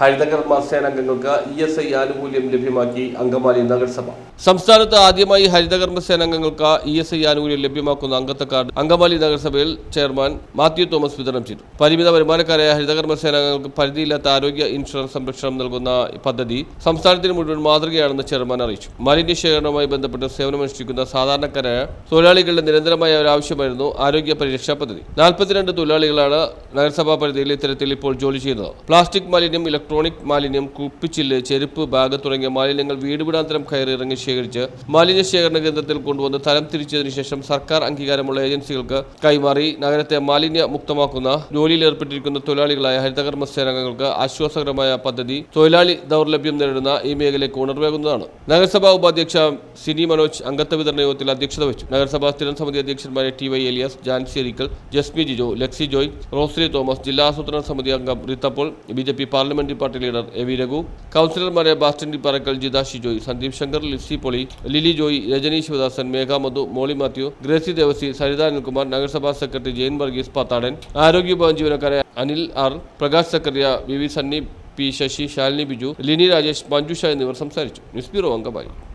ഹരിതകർമ്മ സേനാംഗങ്ങൾക്ക് E S I ആനുകൂല്യം ലഭ്യമാക്കി അങ്കമാലി നഗരസഭ. സംസ്ഥാനത്ത് ആദ്യമായി ഹരിതകർമ്മ അംഗങ്ങൾക്ക് ഇ എസ് ഐ ആനുകൂല്യം ലഭ്യമാക്കുന്ന അംഗത്വ കാർഡ് അങ്കമാലി നഗരസഭയിൽ ചെയർമാൻ മാത്യു തോമസ് വിതരണം ചെയ്തു. പരിമിത വരുമാനക്കാരായ ഹരിതകർമ്മ സേനാംഗങ്ങൾക്ക് പരിധിയില്ലാത്ത ആരോഗ്യ ഇൻഷുറൻസ് സംരക്ഷണം നൽകുന്ന പദ്ധതി സംസ്ഥാനത്തിന് മുഴുവൻ മാതൃകയാണെന്ന് ചെയർമാൻ അറിയിച്ചു. മാലിന്യ ശേഖരണവുമായി ബന്ധപ്പെട്ട് സേവനമനുഷ്ഠിക്കുന്ന സാധാരണക്കാരായ തൊഴിലാളികളുടെ നിരന്തരമായ ഒരു ആവശ്യമായിരുന്നു ആരോഗ്യ പരിരക്ഷാ പദ്ധതി. നാൽപ്പത്തിരണ്ട് തൊഴിലാളികളാണ് നഗരസഭാ പരിധിയിൽ ഇത്തരത്തിൽ ഇപ്പോൾ ജോലി ചെയ്യുന്നത്. പ്ലാസ്റ്റിക് മാലിന്യം ഇലക്ട്രോണിക് മാലിന്യം കുപ്പിച്ചില്ല് ചെരുപ്പ് ബാഗ് തുടങ്ങിയ മാലിന്യങ്ങൾ വീടുവിടാന്തരം കയറിയിറങ്ങി ശേഖരിച്ച് മാലിന്യ ശേഖരണ കേന്ദ്രത്തിൽ കൊണ്ടുവന്ന് തരം തിരിച്ചതിനു ശേഷം സർക്കാർ അംഗീകാരമുള്ള ഏജൻസികൾക്ക് കൈമാറി നഗരത്തെ മാലിന്യ മുക്തമാക്കുന്ന ജോലിയിൽ ഏർപ്പെട്ടിരിക്കുന്ന തൊഴിലാളികളായ ഹരിതകർമ്മ ആശ്വാസകരമായ പദ്ധതി തൊഴിലാളി ദൗർലഭ്യം നേരിടുന്ന ഈ മേഖലയ്ക്ക് ഉണർവേകുന്നതാണ് നഗരസഭാ ഉപാധ്യക്ഷ സിനി മനോജ് അംഗത്വ വിതരണ യോഗത്തിൽ അധ്യക്ഷത വഹിച്ചു. നഗരസഭാ സ്ഥിരം സമിതി അധ്യക്ഷന്മാരെ T Y Elias Jancy Arikkal Jasmi Jijo Lexie Joy Rosly Thomas ജില്ലാ ആസൂത്രണ സമിതി അംഗം റിത്തപ്പോൾ B J P party leader A V Raghu കൗൺസിലർമാരെ Bastin Parakkal Jitha Shijoy Sandeep Shankar Lissy പൊളി ലിലി ജോയ് രജനി ശിവദാസൻ മേഘാമധു മോളി മാത്യു ഗ്രേസി ദേവസി സരിത അനിൽകുമാർ നഗരസഭാ സെക്രട്ടറി ജയൻ വർഗീസ് പാത്താടൻ ആരോഗ്യ ഭവൻ ജീവനക്കാരെ Anil R Prakash Zacharia V V Sunny P Sasi Shalini Biju Lini Rajesh Manjusha എന്നിവർ സംസാരിച്ചു. News bureau Angamaly.